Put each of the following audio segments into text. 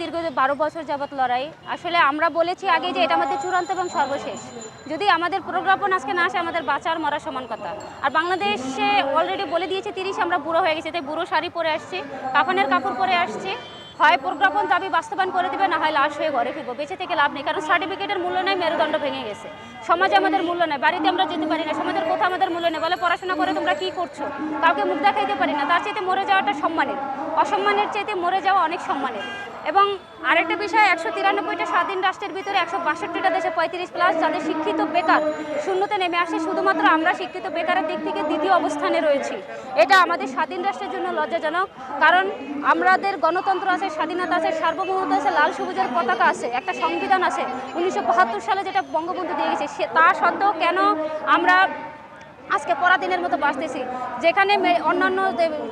দীর্ঘ বারো বছর যাবৎ লড়াই, আসলে আমরা বলেছি আগে যে এটা আমাদের চূড়ান্ত এবং সর্বশেষ। যদি আমাদের প্রজ্ঞাপন আজকে না আসে, আমাদের বাঁচার মরা সমান কথা। আর বাংলাদেশে অলরেডি বলে দিয়েছে তিরিশ, আমরা বুড়ো হয়ে গেছে, তাই বুড়ো শাড়ি পরে আসছি, কাফনের কাপড় পরে আসছি। হয়, প্রজ্ঞাপন দাবি বাস্তবায়ন করে দিবে, না হয় লাশ হয়ে ঘরে ফিরবো। বেঁচে থেকে লাভ নেই, কারণ সার্টিফিকেটের মূল্য নেই, মেরুদণ্ড ভেঙে গেছে। সমাজে আমাদের মূল্য নেই, বাড়িতে আমরা যেতে পারি না, সমাজের কোথাও আমাদের মূল্য নেই, বলে পড়াশোনা করে তোমরা কি করছ? কাউকে মুখ দেখাইতে পারি না, তার চাইতে মরে যাওয়াটা সম্মানের। অসম্মানের চাইতে মরে যাওয়া অনেক সম্মানের। এবং আরেকটা বিষয়, একশো তিরানব্বইটা স্বাধীন রাষ্ট্রের ভিতরে একশো বাষট্টিটা দেশে পঁয়ত্রিশ প্লাস যাদের শিক্ষিত বেকার শূন্যতে নেমে আসে, শুধুমাত্র আমরা শিক্ষিত বেকারের দিক থেকে দ্বিতীয় অবস্থানে রয়েছি। এটা আমাদের স্বাধীন রাষ্ট্রের জন্য লজ্জাজনক, কারণ আমাদের গণতন্ত্র আছে স্বাধীনতা আছে, সার্বভৌমত্ব আছে, লাল সবুজের পতাকা আছে, একটা সংবিধান আছে। উনিশশো বাহাত্তর সালে যেটা বঙ্গবন্ধু দিয়ে গেছে, সে তা সত্ত্বেও কেন আমরা আজকে পরাদিনের মতো বাঁচতেছি? যেখানে অন্যান্য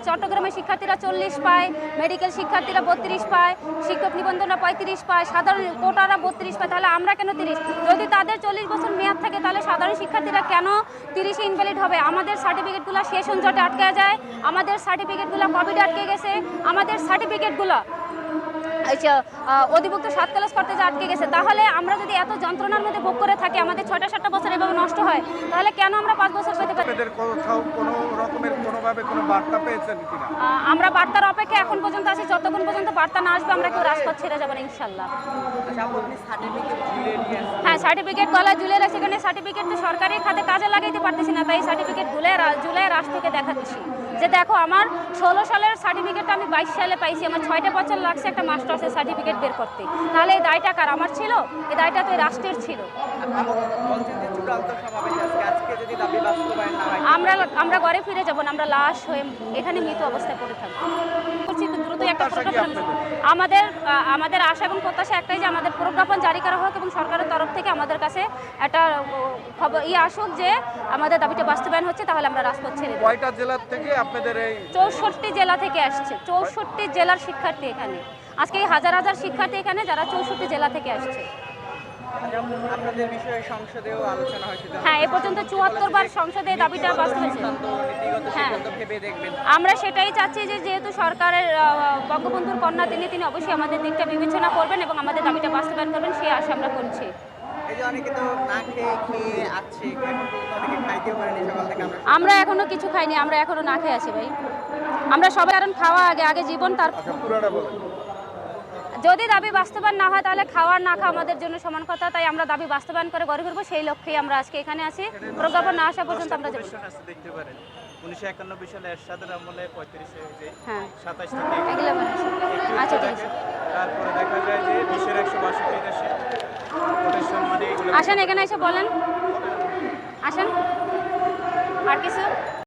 চট্টগ্রামের শিক্ষার্থীরা চল্লিশ পায় মেডিকেল শিক্ষার্থীরা বত্রিশ পায়, শিক্ষক নিবন্ধনরা পঁয়ত্রিশ পায়, সাধারণ কোটারা বত্রিশ পায়, তাহলে আমরা কেন তিরিশ? যদি তাদের চল্লিশ বছর মেয়াদ থাকে, তাহলে সাধারণ শিক্ষার্থীরা কেন তিরিশে ইনভ্যালিড হবে? আমাদের সার্টিফিকেটগুলো সেশন জটে আটকে যায়, আমাদের সার্টিফিকেটগুলো কোভিডে আটকে গেছে, আমাদের সার্টিফিকেটগুলো অধিভুক্ত সাত ক্লাস করতে যে আটকে গেছে, তাহলে আমরা যদি এত যন্ত্রণার মধ্যে ভোগ করে থাকি, আমাদের ছয়টা, সাতটা বছর এভাবে নষ্ট হয়, তাহলে কেন আমরা পাঁচ বছর পেতে পারি আপনাদের কোথাও কোনো রকমের কোনোভাবে কোনো বার্তা পেয়েছেন কিনা? আমরা বার্তার অপেক্ষা এখন পর্যন্ত আছি যতক্ষণ পর্যন্ত বার্তা না আসবে আমরা কেউ রাজপথ ছেড়ে যাব না ইনশাল্লাহ। আচ্ছা। হ্যাঁ সার্টিফিকেট গলা ঝুলে রাখছি এখানে সার্টিফিকেট তো সরকারি খাতে কাজে লাগাইতে পারতেছি না তাই সার্টিফিকেট ঝুলে ঝুলে রাষ্ট্রকে দেখাচ্ছি। যে দেখো আমার ষোলো সালের সার্টিফিকেটটা আমি বাইশ সালে পাইছি আমার ছয়টা বছর লাগছে একটা মাস্টার্সের সার্টিফিকেট বের করতে। তাহলে এই দায়টা কার? আমার ছিল? এই দায়টা তো এই রাষ্ট্রের ছিল। আমরা আমরা ঘরে ফিরে যাব না আমরা লাশ হয়ে এখানে মৃত অবস্থায় পড়ে থাকব। বলছি দ্রুত একটা প্রজ্ঞাপন আমাদের আমাদের আশা এবং প্রত্যাশা একটাই যে আমাদের প্রজ্ঞাপন জারি করা হোক এবং সরকারের তরফ থেকে আমাদের কাছে একটা খবর ই আসুক যে আমাদের দাবিটা বাস্তবায়ন হচ্ছে তাহলে আমরা রাজপথ ছেড়ে কয়টা জেলার থেকে আপনাদের এই চৌষট্টি জেলা থেকে আসছে চৌষট্টি জেলার শিক্ষার্থী এখানে। আজকে হাজার হাজার শিক্ষার্থী এখানে যারা চৌষট্টি জেলা থেকে আসছে। আপনাদের বিষয়ে সংসদেও আলোচনা হয়েছিল হ্যাঁ এ পর্যন্ত চুয়াত্তর বার সংসদে দাবিটা হ্যাঁ। আমরা সেটাই চাচ্ছি যে যেহেতু সরকারের বঙ্গবন্ধুর কন্যা তিনি তিনি অবশ্যই আমাদের দিকটা বিবেচনা করবেন এবং আমাদের দাবিটা বাস্তবায়ন করবেন সেই আশা আমরা করছি। এই যে অনেকে তো না খেয়ে খেয়ে আছে এখন পর্যন্ত অনেকে খাইতেও পারেনি সকাল থেকে আমরা আমরা এখনও কিছু খাইনি আমরা এখনও না খেয়ে আছি ভাই। আমরা সবাই কারণ খাওয়া আগে আগে জীবন তার আচ্ছা যদি দাবি বাস্তবায়ন না হয় তাহলে খাওয়ার না খাওয়া আমাদের জন্য সমান কথা। তাই আমরা দাবি বাস্তবায়ন করে গড়ে ফিরবো সেই লক্ষ্যেই আমরা আজকে এখানে আছি। প্রজ্ঞাপন না আসা পর্যন্ত আমরা যাব প্রভিশন আছে দেখতে পারেন। উনিশশো একানব্বই সালে এরশাদের আমলে পঁয়ত্রিশে হ্যাঁ। সাতাশ আচ্ছা ঠিক আছে। তারপরে দেখা যায় যে বিশ্বের একশো বাষট্টি দেশে ভোটের সম্মানে এগুলো আসেন এখানে এসে বলেন। আসেন।